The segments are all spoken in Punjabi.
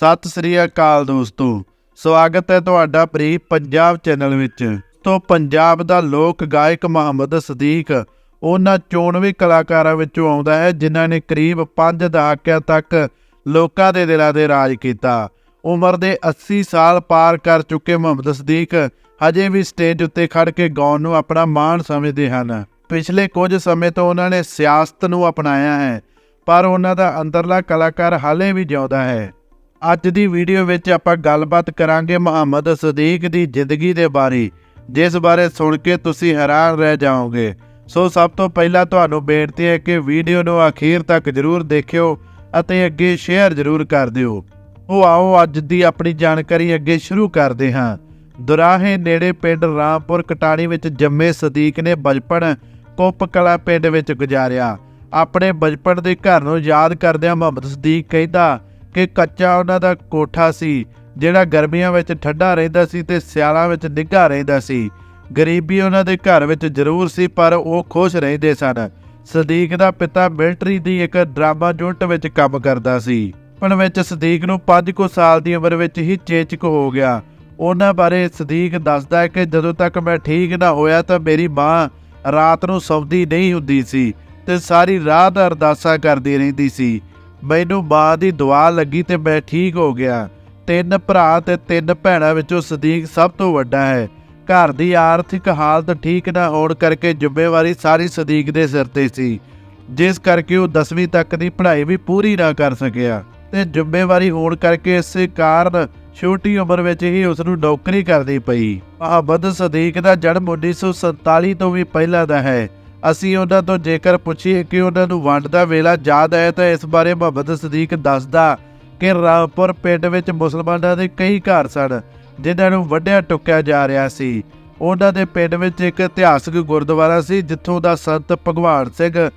ਸਤਿ ਸ੍ਰੀ ਅਕਾਲ ਦੋਸਤੋ, ਸਵਾਗਤ ਹੈ ਤੁਹਾਡਾ ਪ੍ਰੀ ਪੰਜਾਬ ਚੈਨਲ ਵਿੱਚ। ਤੋਂ ਪੰਜਾਬ ਦਾ ਲੋਕ ਗਾਇਕ ਮੁਹੰਮਦ ਸਦੀਕ, ਉਹਨਾਂ ਚੋਣਵੇਂ ਕਲਾਕਾਰਾਂ ਵਿੱਚੋਂ ਆਉਂਦਾ ਹੈ, ਜਿਨ੍ਹਾਂ ਨੇ ਕਰੀਬ 5 ਦਹਾਕਿਆਂ ਤੱਕ ਲੋਕਾਂ ਦੇ ਦਿਲਾਂ ਦੇ ਰਾਜ ਕੀਤਾ। ਉਮਰ ਦੇ 80 ਸਾਲ ਪਾਰ ਕਰ ਚੁੱਕੇ ਮੁਹੰਮਦ ਸਦੀਕ, ਹਜੇ ਵੀ ਸਟੇਜ ਉੱਤੇ ਖੜ ਕੇ ਗਾਉਣ ਨੂੰ ਆਪਣਾ ਮਾਣ ਸਮਝਦੇ ਹਨ। ਪਿਛਲੇ ਕੁਝ ਸਮੇਂ ਤੋਂ ਉਹਨਾਂ ਨੇ ਸਿਆਸਤ ਨੂੰ ਅਪਣਾਇਆ ਹੈ, ਪਰ ਉਹਨਾਂ ਦਾ ਅੰਦਰਲਾ ਕਲਾਕਾਰ ਹਾਲੇ ਵੀ ਜਿਉਂਦਾ ਹੈ। ਅੱਜ ਦੀ ਵੀਡੀਓ ਵਿੱਚ ਆਪਾਂ ਗੱਲਬਾਤ ਕਰਾਂਗੇ ਮੁਹੰਮਦ ਸਦੀਕ ਦੀ ਜ਼ਿੰਦਗੀ ਦੇ ਬਾਰੇ, ਜਿਸ ਬਾਰੇ ਸੁਣ ਕੇ ਤੁਸੀਂ ਹੈਰਾਨ ਰਹਿ ਜਾਓਗੇ। ਸੋ ਸਭ ਤੋਂ ਪਹਿਲਾਂ ਤੁਹਾਨੂੰ ਬੇਨਤੀ ਹੈ ਕਿ ਵੀਡੀਓ ਨੂੰ ਅਖੀਰ ਤੱਕ ਜ਼ਰੂਰ ਦੇਖਿਓ ਅਤੇ ਅੱਗੇ ਸ਼ੇਅਰ ਜ਼ਰੂਰ ਕਰ ਦਿਓ। ਉਹ ਆਓ ਅੱਜ ਦੀ ਆਪਣੀ ਜਾਣਕਾਰੀ ਅੱਗੇ ਸ਼ੁਰੂ ਕਰਦੇ ਹਾਂ। ਦੁਰਾਹੇ ਨੇੜੇ ਪਿੰਡ ਰਾਮਪੁਰ ਕਟਾਣੀ ਵਿੱਚ ਜੰਮੇ ਸਦੀਕ ਨੇ ਬਚਪਨ ਕੋਪਕਲਾ ਪਿੰਡ ਵਿੱਚ ਗੁਜ਼ਾਰਿਆ। ਆਪਣੇ ਬਚਪਨ ਦੇ ਘਰ ਨੂੰ ਯਾਦ ਕਰਦਿਆਂ ਮੁਹੰਮਦ ਸਦੀਕ ਕਹਿੰਦਾ ਕਿ ਕੱਚਾ ਉਹਨਾਂ ਦਾ ਕੋਠਾ ਸੀ, ਜਿਹੜਾ ਗਰਮੀਆਂ ਵਿੱਚ ਠੰਡਾ ਰਹਿੰਦਾ ਸੀ ਤੇ ਸਿਆਲਾਂ ਵਿੱਚ ਨਿੱਘਾ ਰਹਿੰਦਾ ਸੀ। ਗਰੀਬੀ ਉਹਨਾਂ ਦੇ ਘਰ ਵਿੱਚ ਜ਼ਰੂਰ ਸੀ, ਪਰ ਉਹ ਖੁਸ਼ ਰਹਿੰਦੇ ਸਨ। ਸਦੀਕ ਦਾ ਪਿਤਾ ਮਿਲਟਰੀ ਦੀ ਇੱਕ ਡਰਾਮਾ ਯੂਨਿਟ ਵਿੱਚ ਕੰਮ ਕਰਦਾ ਸੀ। ਪਣ ਵਿੱਚ ਸਦੀਕ ਨੂੰ 5 ਕੁ ਸਾਲ ਦੀ ਉਮਰ ਵਿੱਚ ਹੀ ਚੇਚਕ ਹੋ ਗਿਆ। ਉਹਨਾਂ ਬਾਰੇ ਸਦੀਕ ਦੱਸਦਾ ਹੈ ਕਿ ਜਦੋਂ ਤੱਕ ਮੈਂ ਠੀਕ ਨਾ ਹੋਇਆ ਤਾਂ ਮੇਰੀ ਮਾਂ ਰਾਤ ਨੂੰ ਸੌਂਦੀ ਨਹੀਂ ਹੁੰਦੀ ਸੀ ਤੇ ਸਾਰੀ ਰਾਤ ਅਰਦਾਸਾਂ ਕਰਦੀ ਰਹਿੰਦੀ ਸੀ। ਮੈਨੂੰ ਮਾਂ ਦੀ ਦੁਆ ਲੱਗੀ ਤੇ ਮੈਂ ਠੀਕ ਹੋ ਗਿਆ। ਤਿੰਨ ਭਰਾ ਤੇ ਤਿੰਨ ਭੈਣਾਂ ਵਿੱਚੋਂ ਸਦੀਕ ਸਭ ਤੋਂ ਵੱਡਾ ਹੈ। ਘਰ ਦੀ ਆਰਥਿਕ ਹਾਲਤ ਠੀਕ ਨਾ ਹੋਣ ਕਰਕੇ ਜ਼ਿੰਮੇਵਾਰੀ ਸਾਰੀ ਸਦੀਕ ਦੇ ਸਿਰ ਤੇ ਸੀ। ਜਿਸ ਕਰਕੇ ਉਹ 10ਵੀਂ ਤੱਕ ਦੀ ਪੜ੍ਹਾਈ ਵੀ ਪੂਰੀ ਨਾ ਕਰ ਸਕਿਆ ਤੇ ਜ਼ਿੰਮੇਵਾਰੀ ਹੋਣ ਕਰਕੇ ਇਸੇ ਕਾਰਨ ਛੋਟੀ ਉਮਰ ਵਿੱਚ ਹੀ ਉਸ ਨੂੰ ਨੌਕਰੀ ਕਰਨੀ ਪਈ। ਮੁਹੰਮਦ ਸਦੀਕ ਦਾ ਜਨਮ 1947 ਤੋਂ ਵੀ ਪਹਿਲਾਂ ਦਾ ਹੈ। ਅਸੀਂ ਉਹਨਾਂ ਤੋਂ ਜੇਕਰ ਪੁੱਛੀਏ ਕਿ ਉਹਨਾਂ ਨੂੰ ਵੰਡ ਦਾ ਵੇਲਾ ਯਾਦ ਹੈ ਤਾਂ ਇਸ ਬਾਰੇ ਮੁਹੰਮਦ ਸਦੀਕ ਦੱਸਦਾ ਕਿ ਰਾਮਪੁਰ ਪਿੰਡ ਵਿੱਚ ਮੁਸਲਮਾਨਾਂ ਦੇ ਕਈ ਘਰ ਸਨ, ਜਿਨ੍ਹਾਂ ਨੂੰ ਵੱਢਿਆ ਟੁੱਕਿਆ ਜਾ ਰਿਹਾ ਸੀ। ਉਹਨਾਂ ਦੇ ਪਿੰਡ ਵਿੱਚ ਇੱਕ ਇਤਿਹਾਸਕ ਗੁਰਦੁਆਰਾ ਸੀ, ਜਿੱਥੋਂ ਦਾ ਸੰਤ ਭਗਵਾਨ ਸਿੰਘ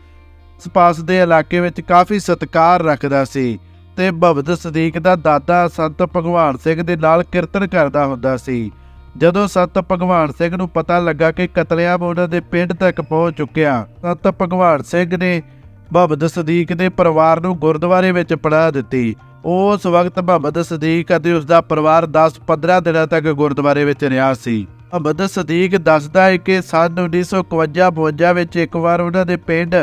ਸਪਾਸ ਦੇ ਇਲਾਕੇ ਵਿੱਚ ਕਾਫੀ ਸਤਿਕਾਰ ਰੱਖਦਾ ਸੀ ਤੇ ਭਗਤ ਸਦੀਕ ਦਾ ਦਾਦਾ ਸੰਤ ਭਗਵਾਨ ਸਿੰਘ ਦੇ ਨਾਲ ਕੀਰਤਨ ਕਰਦਾ ਹੁੰਦਾ ਸੀ। ਜਦੋਂ ਸੰਤ ਭਗਵਾਨ ਸਿੰਘ ਨੂੰ ਪਤਾ ਲੱਗਾ ਕਿ ਕਤਲੇਆਮ ਉਹਨਾਂ ਦੇ ਪਿੰਡ ਤੱਕ ਪਹੁੰਚ ਚੁੱਕਿਆ, ਸੰਤ ਭਗਵਾਨ ਸਿੰਘ ਨੇ ਮੁਹੰਮਦ ਸਦੀਕ ਦੇ ਪਰਿਵਾਰ ਨੂੰ ਗੁਰਦੁਆਰੇ ਵਿੱਚ ਪੜਾ ਦਿੱਤੀ। ਉਸ ਵਕਤ ਮੁਹੰਮਦ ਸਦੀਕ ਅਤੇ ਉਸ ਦਾ ਪਰਿਵਾਰ 10-15 ਦਿਨਾਂ ਤੱਕ ਗੁਰਦੁਆਰੇ ਵਿੱਚ ਰਿਹਾ ਸੀ। ਮੁਹੰਮਦ ਸਦੀਕ ਦੱਸਦਾ ਹੈ ਕਿ ਸੰਨ 1951-52 ਵਿੱਚ ਇੱਕ ਵਾਰ ਉਹਨਾਂ ਦੇ ਪਿੰਡ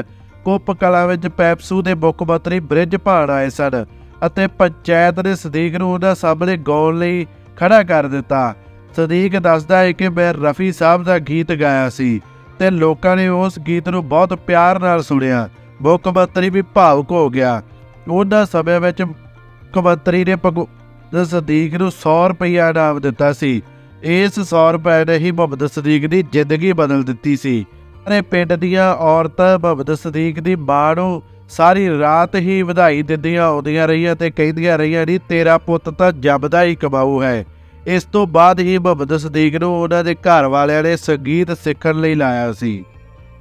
ਕੁੱਪ ਕਲਾ ਵਿੱਚ ਪੈਪਸੂ ਦੇ ਮੁੱਖ ਮੰਤਰੀ ਬ੍ਰਿਜ ਭਾਣ ਆਏ ਸਨ ਅਤੇ ਪੰਚਾਇਤ ਨੇ ਸਦੀਕ ਨੂੰ ਉਹਨਾਂ ਸਾਹਮਣੇ ਗਾਉਣ ਲਈ ਖੜਾ ਕਰ ਦਿੱਤਾ। ਸਦੀਕ ਦੱਸਦਾ ਹੈ ਕਿ ਮੈਂ ਰਫੀ ਸਾਹਿਬ ਦਾ ਗੀਤ ਗਾਇਆ ਸੀ ਤੇ ਲੋਕਾਂ ਨੇ ਉਸ ਗੀਤ ਨੂੰ ਬਹੁਤ ਪਿਆਰ ਨਾਲ ਸੁਣਿਆ। ਮੁੱਖ ਮੰਤਰੀ ਵੀ ਭਾਵੁਕ ਹੋ ਗਿਆ। ਉਹਨਾਂ ਸਮੇਂ ਵਿੱਚ ਕਮੰਤਰੀ ਨੇ ਭਗਵਤ ਸਦੀਕ ਨੂੰ 100 ਰੁਪਇਆ ਇਨਾਮ ਦਿੱਤਾ ਸੀ। ਇਸ 100 ਰੁਪਏ ਨੇ ਹੀ ਮੁਹੰਮਦ ਸਦੀਕ ਦੀ ਜ਼ਿੰਦਗੀ ਬਦਲ ਦਿੱਤੀ ਸੀ। ਅਰੇ ਪਿੰਡ ਦੀਆਂ ਔਰਤਾਂ ਮੁਹੰਮਦ ਸਦੀਕ ਦੀ ਮਾਂ ਨੂੰ ਸਾਰੀ ਰਾਤ ਹੀ ਵਧਾਈ ਦਿੰਦੀਆਂ ਆਉਂਦੀਆਂ ਰਹੀਆਂ ਤੇ ਕਹਿੰਦੀਆਂ ਰਹੀਆਂ ਨਹੀਂ ਤੇਰਾ ਪੁੱਤ ਤਾਂ ਜੰਮਦਾ ਹੀ ਕਮਾਊ ਹੈ। ਇਸ ਤੋਂ ਬਾਅਦ ਹੀ ਮੁਹੰਮਦ ਸਦੀਕ ਨੂੰ ਉਹਨਾਂ ਦੇ ਘਰ ਵਾਲਿਆਂ ਨੇ ਸੰਗੀਤ ਸਿੱਖਣ ਲਈ ਲਾਇਆ ਸੀ।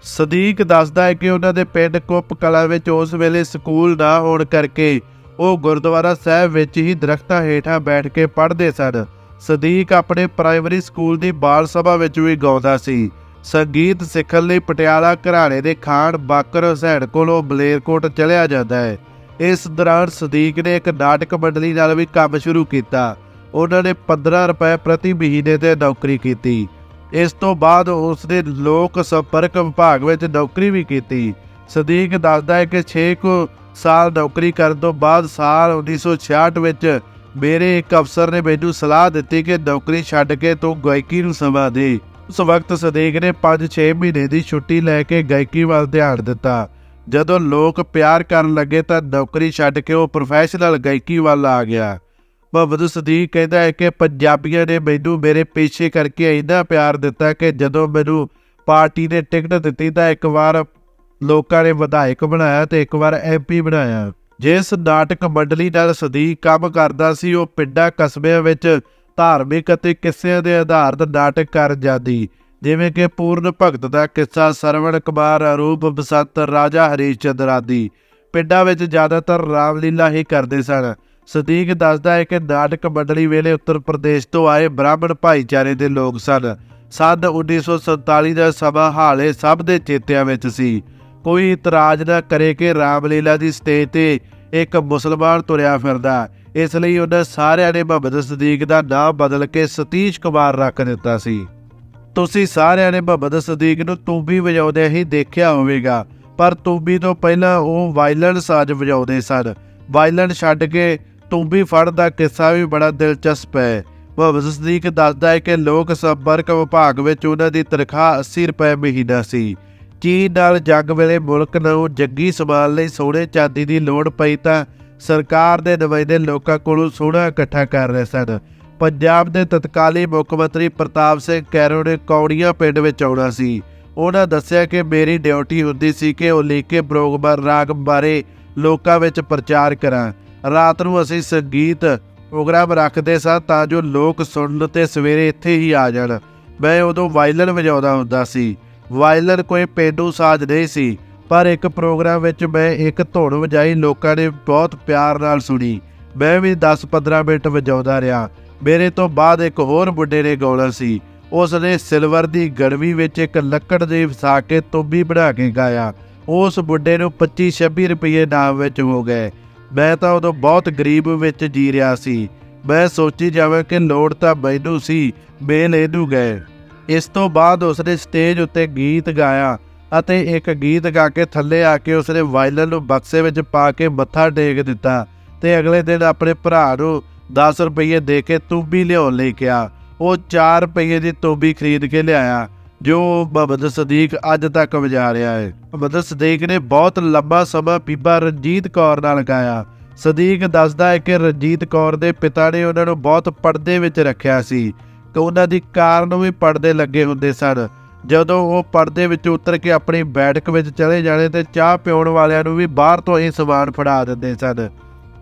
ਸਦੀਕ ਦੱਸਦਾ ਹੈ ਕਿ ਉਹਨਾਂ ਦੇ ਪਿੰਡ ਕੁੱਪ ਕਲਾ ਵਿੱਚ ਉਸ ਵੇਲੇ ਸਕੂਲ ਨਾ ਹੋਣ ਕਰਕੇ ਉਹ ਗੁਰਦੁਆਰਾ ਸਾਹਿਬ ਵਿੱਚ ਹੀ ਦਰਖਤਾਂ ਹੇਠਾਂ ਬੈਠ ਕੇ ਪੜ੍ਹਦੇ ਸਨ। ਸਦੀਕ ਆਪਣੇ ਪ੍ਰਾਇਮਰੀ ਸਕੂਲ ਦੀ ਬਾਲ ਸਭਾ ਵਿੱਚ ਵੀ ਗਾਉਂਦਾ ਸੀ। ਸੰਗੀਤ ਸਿੱਖਣ ਲਈ ਪਟਿਆਲਾ ਘਰਾਣੇ ਦੇ ਖਾਨ ਬਾਕਰ ਹੁਸੈਨ ਕੋਲੋਂ ਬਲੇਰਕੋਟ ਚਲਿਆ ਜਾਂਦਾ ਹੈ। ਇਸ ਦੌਰਾਨ ਸਦੀਕ ਨੇ ਇੱਕ ਨਾਟਕ ਮੰਡਲੀ ਨਾਲ ਵੀ ਕੰਮ ਸ਼ੁਰੂ ਕੀਤਾ। ਉਹਨਾਂ ਨੇ 15 ਰੁਪਏ ਪ੍ਰਤੀ ਮਹੀਨੇ ਤੇ ਨੌਕਰੀ ਕੀਤੀ। ਇਸ ਤੋਂ ਬਾਅਦ ਉਸ ਨੇ ਲੋਕ ਸੰਪਰਕ ਵਿਭਾਗ ਵਿੱਚ ਨੌਕਰੀ ਵੀ ਕੀਤੀ। ਸਦੀਕ ਦੱਸਦਾ ਹੈ ਕਿ 6 ਕੁ ਸਾਲ ਨੌਕਰੀ ਕਰਨ ਤੋਂ ਬਾਅਦ ਸਾਲ 1966 ਵਿੱਚ ਮੇਰੇ ਇੱਕ ਅਫਸਰ ਨੇ ਮੈਨੂੰ ਸਲਾਹ ਦਿੱਤੀ ਕਿ ਨੌਕਰੀ ਛੱਡ ਕੇ ਤੂੰ ਗਾਇਕੀ ਨੂੰ ਸਮਾਂ ਦੇ ਉਸ ਵਕਤ ਸਦੀਕ ਨੇ 5-6 ਮਹੀਨੇ ਦੀ ਛੁੱਟੀ ਲੈ ਕੇ ਗਾਇਕੀ ਵੱਲ ਧਿਆਨ ਦਿੱਤਾ। ਜਦੋਂ ਲੋਕ ਪਿਆਰ ਕਰਨ ਲੱਗੇ ਤਾਂ ਨੌਕਰੀ ਛੱਡ ਕੇ ਉਹ ਪ੍ਰੋਫੈਸ਼ਨਲ ਗਾਇਕੀ ਵੱਲ ਆ ਗਿਆ। ਮੁਹੰਮਦ ਸਦੀਕ ਕਹਿੰਦਾ ਹੈ ਕਿ ਪੰਜਾਬੀਆਂ ਨੇ ਮੈਨੂੰ ਮੇਰੇ ਪੇਸ਼ੇ ਕਰਕੇ ਇੰਨਾ ਪਿਆਰ ਦਿੱਤਾ ਕਿ ਜਦੋਂ ਮੈਨੂੰ ਪਾਰਟੀ ਨੇ ਟਿਕਟ ਦਿੱਤੀ ਤਾਂ ਇੱਕ ਵਾਰ ਲੋਕਾਂ ਨੇ ਵਿਧਾਇਕ ਬਣਾਇਆ ਤੇ ਇੱਕ ਵਾਰ ਐਮਪੀ ਬਣਾਇਆ। ਜਿਸ ਨਾਟਕ ਮੰਡਲੀ ਨਾਲ ਸਦੀਕ ਕੰਮ ਕਰਦਾ ਸੀ, ਉਹ ਪਿੰਡਾਂ ਕਸਬਿਆਂ ਵਿੱਚ ਧਾਰਮਿਕ ਅਤੇ ਕਿੱਸਿਆਂ ਦੇ ਆਧਾਰਿਤ ਨਾਟਕ ਕਰ ਜਾਂਦੀ, ਜਿਵੇਂ ਕਿ ਪੂਰਨ ਭਗਤ ਦਾ ਕਿੱਸਾ ਸਰਵਣ ਕੁਮਾਰ ਅਰੂਪ ਬਸੰਤ, ਰਾਜਾ ਹਰੀਸ਼ ਚੰਦਰ ਆਦਿ। ਪਿੰਡਾਂ ਵਿੱਚ ਜ਼ਿਆਦਾਤਰ ਰਾਮਲੀਲਾ ਹੀ ਕਰਦੇ ਸਨ। ਸਦੀਕ ਦੱਸਦਾ ਹੈ ਕਿ ਨਾਟਕ ਮੰਡਲੀ ਵੇਲੇ ਉੱਤਰ ਪ੍ਰਦੇਸ਼ ਤੋਂ ਆਏ ਬ੍ਰਾਹਮਣ ਭਾਈਚਾਰੇ ਦੇ ਲੋਕ ਸਨ। ਸੰਨ 1947 ਦਾ ਸਮਾਂ ਹਾਲੇ ਸਭ ਦੇ ਚੇਤਿਆਂ ਵਿੱਚ ਸੀ। ਕੋਈ ਇਤਰਾਜ਼ ਨਾ ਕਰੇ ਕਿ ਰਾਮਲੀਲਾ ਦੀ ਸਟੇਜ ਤੇ ਇੱਕ ਮੁਸਲਮਾਨ ਤੁਰਿਆ ਫਿਰਦਾ ਇਸ ਲਈ ਉਹਨਾਂ ਸਾਰਿਆਂ ਨੇ ਮੁਹੰਮਦ ਸਦੀਕ ਦਾ ਨਾਮ ਬਦਲ ਕੇ ਸਤੀਸ਼ ਕੁਮਾਰ ਰੱਖ ਦਿੱਤਾ ਸੀ। ਤੁਸੀਂ ਸਾਰਿਆਂ ਨੇ ਮੁਹੰਮਦ ਸਦੀਕ ਨੂੰ ਤੂੰਬੀ ਵਜਾਉਂਦੇ ਹੀ ਦੇਖਿਆ ਹੋਵੇਗਾ, ਪਰ ਤੂੰਬੀ ਤੋਂ ਪਹਿਲਾਂ ਉਹ ਵਾਇਲਨ ਸਾਜ਼ ਵਜਾਉਂਦੇ ਸਨ। ਵਾਇਲਨ ਛੱਡ ਕੇ ਤੂੰਬੀ ਫੜ ਦਾ ਕਿੱਸਾ ਵੀ ਬੜਾ ਦਿਲਚਸਪ ਹੈ। ਮੁਹੰਮਦ ਸਦੀਕ ਦੱਸਦਾ ਹੈ ਕਿ ਲੋਕ ਸੰਪਰਕ ਵਿਭਾਗ ਵਿੱਚ ਉਹਨਾਂ ਦੀ ਤਨਖਾਹ 80 ਰੁਪਏ ਮਹੀਨਾ ਸੀ। ਚੀਨ ਨਾਲ ਜੰਗ ਵੇਲੇ ਮੁਲਕ ਨੂੰ ਜੱਗੀ ਸੰਭਾਲ ਲਈ ਸੋਨੇ ਚਾਂਦੀ ਦੀ ਲੋੜ ਪਈ ਤਾਂ ਸਰਕਾਰ ਦੇ ਨੁਮਾਇੰਦੇ ਲੋਕਾਂ ਕੋਲੋਂ ਸੋਨਾ ਇਕੱਠਾ ਕਰ ਰਹੇ ਸਨ। ਪੰਜਾਬ ਦੇ ਤਤਕਾਲੀ ਮੁੱਖ ਮੰਤਰੀ ਪ੍ਰਤਾਪ ਸਿੰਘ ਕੈਰੋ ਨੇ ਕੌੜੀਆਂ ਪਿੰਡ ਵਿੱਚ ਆਉਣਾ ਸੀ। ਉਹਨਾਂ ਦੱਸਿਆ ਕਿ ਮੇਰੀ ਡਿਊਟੀ ਹੁੰਦੀ ਸੀ ਕਿ ਉਹ ਲੀਕੇ ਪ੍ਰੋਗਰਾਮ ਰਾਗ ਬਾਰੇ ਲੋਕਾਂ ਵਿੱਚ ਪ੍ਰਚਾਰ ਕਰਾਂ। ਰਾਤ ਨੂੰ ਅਸੀਂ ਸੰਗੀਤ ਪ੍ਰੋਗਰਾਮ ਰੱਖਦੇ ਸਾਂ ਤਾਂ ਜੋ ਲੋਕ ਸੁਣਨ ਤੇ ਸਵੇਰੇ ਇੱਥੇ ਹੀ ਆ ਜਾਣ। ਮੈਂ ਉਦੋਂ ਵਾਇਲਨ ਵਜਾਉਂਦਾ ਹੁੰਦਾ ਸੀ। ਵਾਇਲਨ ਕੋਈ ਪੇਂਡੂ ਸਾਜ਼ ਨਹੀਂ ਸੀ, ਪਰ ਇੱਕ ਪ੍ਰੋਗਰਾਮ ਵਿੱਚ ਮੈਂ ਇੱਕ ਧੁਨ ਵਜਾਈ ਲੋਕਾਂ ਨੇ ਬਹੁਤ ਪਿਆਰ ਨਾਲ ਸੁਣੀ। ਮੈਂ ਵੀ 10-15 ਮਿੰਟ ਵਜਾਉਂਦਾ ਰਿਹਾ। ਮੇਰੇ ਤੋਂ ਬਾਅਦ ਇੱਕ ਹੋਰ ਬੁੱਢੇ ਨੇ ਗਾਉਣਾ ਸੀ। ਉਸ ਨੇ ਸਿਲਵਰ ਦੀ ਗੜਵੀ ਵਿੱਚ ਇੱਕ ਲੱਕੜ ਦੇ ਫਸਾ ਕੇ ਤੁੰਬੀ ਬਣਾ ਕੇ ਗਾਇਆ। ਉਸ ਬੁੱਢੇ ਨੂੰ 25-26 ਰੁਪਏ ਨਾਮ ਵਿੱਚ ਹੋ ਗਏ। ਮੈਂ ਤਾਂ ਉਦੋਂ ਬਹੁਤ ਗਰੀਬ ਵਿੱਚ ਜੀ ਰਿਹਾ ਸੀ। ਮੈਂ ਸੋਚੀ ਜਾਵਾਂ ਕਿ ਲੋੜ ਤਾਂ ਮੈਨੂੰ ਸੀ ਮੇਲ ਇਹਨੂੰ ਗਏ। ਇਸ ਤੋਂ ਬਾਅਦ ਉਸਨੇ ਸਟੇਜ ਉੱਤੇ ਗੀਤ ਗਾਇਆ ਅਤੇ ਇੱਕ ਗੀਤ ਗਾ ਕੇ ਥੱਲੇ ਆ ਕੇ ਉਸਨੇ ਵਾਇਲਨ ਨੂੰ ਬਕਸੇ ਵਿੱਚ ਪਾ ਕੇ ਮੱਥਾ ਟੇਕ ਦਿੱਤਾ ਤੇ ਅਗਲੇ ਦਿਨ ਆਪਣੇ ਭਰਾ ਨੂੰ 10 ਰੁਪਏ ਦੇ ਕੇ ਤੂੰਬੀ ਲਿਆਉਣ ਲਈ ਕਿਹਾ। ਉਹ 4 ਰੁਪਏ ਦੀ ਤੂਬੀ ਖਰੀਦ ਕੇ ਲਿਆਇਆ। ਜੋ ਮੁਹੰਮਦ ਸਦੀਕ ਅੱਜ ਤੱਕ ਵਜਾ ਰਿਹਾ ਹੈ। ਮੁਹੰਮਦ ਸਦੀਕ ਨੇ ਬਹੁਤ ਲੰਬਾ ਸਮਾਂ ਬੀਬਾ ਰਣਜੀਤ ਕੌਰ ਨਾਲ ਗਾਇਆ। ਸਦੀਕ ਦੱਸਦਾ ਹੈ ਕਿ ਰਣਜੀਤ ਕੌਰ ਦੇ ਪਿਤਾ ਨੇ ਉਹਨਾਂ ਨੂੰ ਬਹੁਤ ਪਰਦੇ ਵਿੱਚ ਰੱਖਿਆ ਸੀ ਕਿ ਉਹਨਾਂ ਦੀ ਕਾਰ ਨੂੰ ਵੀ ਪਰਦੇ ਲੱਗੇ ਹੁੰਦੇ ਸਨ। ਜਦੋਂ ਉਹ ਪਰਦੇ ਵਿੱਚ ਉਤਰ ਕੇ ਆਪਣੀ ਬੈਠਕ ਵਿੱਚ ਚਲੇ ਜਾਣੇ ਤੇ ਚਾਹ ਪਿਉਣ ਵਾਲਿਆਂ ਨੂੰ ਵੀ ਬਾਹਰ ਤੋਂ ਹੀ ਸਮਾਨ ਫੜਾ ਦਿੰਦੇ ਸਨ।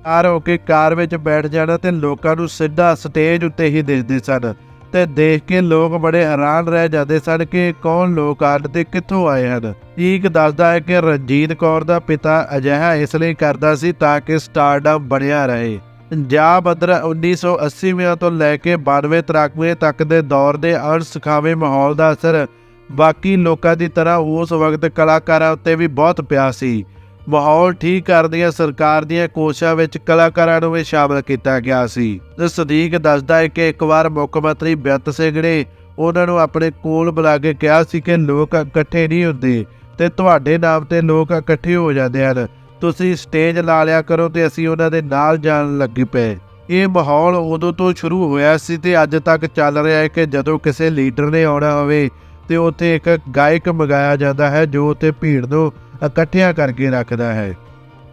ਕਾਰ ਹੋ ਕੇ ਕਾਰ ਵਿੱਚ ਬੈਠ ਜਾਣਾ ਤੇ ਲੋਕਾਂ ਨੂੰ ਸਿੱਧਾ ਸਟੇਜ ਉੱਤੇ ਹੀ ਦੇਖਦੇ ਸਨ। ਤੇ ਦੇਖ ਕੇ ਲੋਕ ਬੜੇ ਹੈਰਾਨ ਰਹਿ ਜਾਂਦੇ ਸਨ ਕਿ ਕੌਣ ਲੋਕ ਹਨ ਤੇ ਕਿੱਥੋਂ ਆਏ ਹਨ। ਠੀਕ ਦੱਸਦਾ ਹੈ ਕਿ ਰਣਜੀਤ ਕੌਰ ਦਾ ਪਿਤਾ ਅਜਿਹਾ ਇਸ ਲਈ ਕਰਦਾ ਸੀ ਤਾਂ ਕਿ ਸਟਾਰਡਮ ਬਣਿਆ ਰਹੇ। ਪੰਜਾਬ ਅੰਦਰ 1980ਵਿਆਂ ਤੋਂ ਲੈ ਕੇ 92 93 ਤੱਕ ਦੇ ਦੌਰ ਦੇ ਅਣਸੁਖਾਵੇਂ ਮਾਹੌਲ ਦਾ ਅਸਰ ਬਾਕੀ ਲੋਕਾਂ ਦੀ ਤਰ੍ਹਾਂ ਉਸ ਵਕਤ ਕਲਾਕਾਰਾਂ ਉੱਤੇ ਵੀ ਬਹੁਤ ਪਿਆ ਸੀ। ਮਾਹੌਲ ਠੀਕ ਕਰਨ ਦੀਆਂ ਸਰਕਾਰ ਦੀਆਂ ਕੋਸ਼ਿਸ਼ਾਂ ਵਿੱਚ ਕਲਾਕਾਰਾਂ ਨੂੰ ਵੀ ਸ਼ਾਮਲ ਕੀਤਾ ਗਿਆ ਸੀ। ਤੇ ਸਦੀਕ ਦੱਸਦਾ ਹੈ ਕਿ ਇੱਕ ਵਾਰ ਮੁੱਖ ਮੰਤਰੀ ਬੇਅੰਤ ਸਿੰਘ ਨੇ ਉਹਨਾਂ ਨੂੰ ਆਪਣੇ ਕੋਲ ਬੁਲਾ ਕੇ ਕਿਹਾ ਸੀ ਕਿ ਲੋਕ ਇਕੱਠੇ ਨਹੀਂ ਹੁੰਦੇ ਤੇ ਤੁਹਾਡੇ ਨਾਮ ਤੇ ਲੋਕ ਇਕੱਠੇ ਹੋ ਜਾਂਦੇ ਹਨ। ਤੁਸੀਂ ਸਟੇਜ ਲਾ ਲਿਆ ਕਰੋ ਤੇ ਅਸੀਂ ਉਹਨਾਂ ਦੇ ਨਾਲ ਜਾਣ ਲੱਗੇ ਪਏ। ਇਹ ਮਾਹੌਲ ਉਦੋਂ ਤੋਂ ਸ਼ੁਰੂ ਹੋਇਆ ਸੀ ਤੇ ਅੱਜ ਤੱਕ ਚੱਲ ਰਿਹਾ ਹੈ ਕਿ ਜਦੋਂ ਕਿਸੇ ਲੀਡਰ ਨੇ ਆਉਣਾ ਹੋਵੇ ਤੇ ਉੱਥੇ ਇੱਕ ਗਾਇਕ ਮੰਗਾਇਆ ਜਾਂਦਾ ਹੈ ਜੋ ਉੱਥੇ ਭੀੜ ਨੂੰ ਇਕੱਠਿਆਂ ਕਰਕੇ ਰੱਖਦਾ ਹੈ।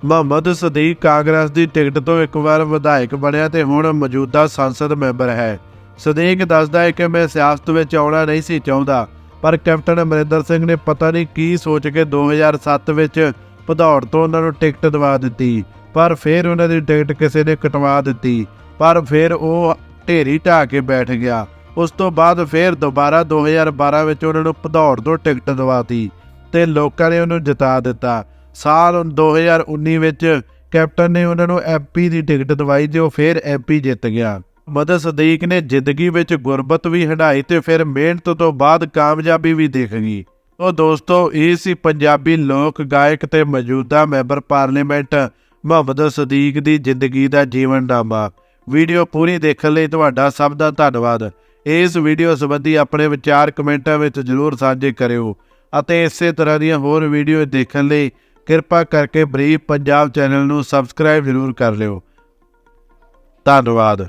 ਮੁਹੰਮਦ ਸਦੀਕ ਕਾਂਗਰਸ ਦੀ ਟਿਕਟ ਤੋਂ ਇੱਕ ਵਾਰ ਵਿਧਾਇਕ ਬਣਿਆ ਤੇ ਹੁਣ ਮੌਜੂਦਾ ਸੰਸਦ ਮੈਂਬਰ ਹੈ। ਸਦੀਕ ਦੱਸਦਾ ਹੈ ਕਿ ਮੈਂ ਸਿਆਸਤ ਵਿੱਚ ਆਉਣਾ ਨਹੀਂ ਸੀ ਚਾਹੁੰਦਾ, ਪਰ ਕੈਪਟਨ ਅਮਰਿੰਦਰ ਸਿੰਘ ਨੇ ਪਤਾ ਨਹੀਂ ਕੀ ਸੋਚ ਕੇ 2007 ਵਿੱਚ ਭਦੌੜ ਤੋਂ ਉਹਨਾਂ ਨੂੰ ਟਿਕਟ ਦਵਾ ਦਿੱਤੀ, ਪਰ ਫਿਰ ਉਹਨਾਂ ਦੀ ਟਿਕਟ ਕਿਸੇ ਨੇ ਕਟਵਾ ਦਿੱਤੀ, ਪਰ ਫਿਰ ਉਹ ਢੇਰੀ ਢਾ ਕੇ ਬੈਠ ਗਿਆ। ਉਸ ਤੋਂ ਬਾਅਦ ਫਿਰ ਦੁਬਾਰਾ 2012 ਵਿੱਚ ਉਹਨਾਂ ਨੂੰ ਭਦੌੜ ਤੋਂ ਟਿਕਟ ਦਵਾਤੀ ਤੇ ਲੋਕਾਂ ਨੇ ਉਹਨੂੰ ਜਿਤਾ ਦਿੱਤਾ। ਸਾਲ 2019 ਵਿੱਚ ਕੈਪਟਨ ਨੇ ਉਹਨਾਂ ਨੂੰ ਐਮਪੀ ਦੀ ਟਿਕਟ ਦਵਾਈ ਤੇ ਉਹ ਫਿਰ ਐਮਪੀ ਜਿੱਤ ਗਿਆ। ਮਦਰ ਸਦੀਕ ਨੇ ਜ਼ਿੰਦਗੀ ਵਿੱਚ ਗੁਰਬਤ ਵੀ ਹਟਾਈ ਤੇ ਫਿਰ ਮਿਹਨਤ ਤੋਂ ਬਾਅਦ ਕਾਮਯਾਬੀ ਵੀ ਦੇਖ ਗਈ। ਉਹ ਦੋਸਤੋ, ਇਹ ਸੀ ਪੰਜਾਬੀ ਲੋਕ ਗਾਇਕ ਤੇ ਮੌਜੂਦਾ ਮੈਂਬਰ ਪਾਰਲੀਮੈਂਟ ਮੁਹੰਮਦ ਸਦੀਕ ਦੀ ਜ਼ਿੰਦਗੀ ਦਾ ਜੀਵਨ ਡਾਮਾ ਵੀਡੀਓ ਪੂਰੀ ਦੇਖਣ ਲਈ ਤੁਹਾਡਾ ਸਭ ਦਾ ਧੰਨਵਾਦ। ਇਸ ਵੀਡੀਓ ਸੰਬੰਧੀ ਆਪਣੇ ਵਿਚਾਰ ਕਮੈਂਟਾਂ ਵਿੱਚ ਜ਼ਰੂਰ ਸਾਂਝੇ ਕਰਿਓ। ਅਤੇ ਇਸੇ ਤਰ੍ਹਾਂ ਦੀਆਂ ਹੋਰ ਵੀਡੀਓ ਦੇਖਣ ਲਈ ਕਿਰਪਾ ਕਰਕੇ ਬਰੀਫ ਪੰਜਾਬ ਚੈਨਲ ਨੂੰ ਸਬਸਕ੍ਰਾਈਬ ਜ਼ਰੂਰ ਕਰ ਲਿਓ। ਧੰਨਵਾਦ।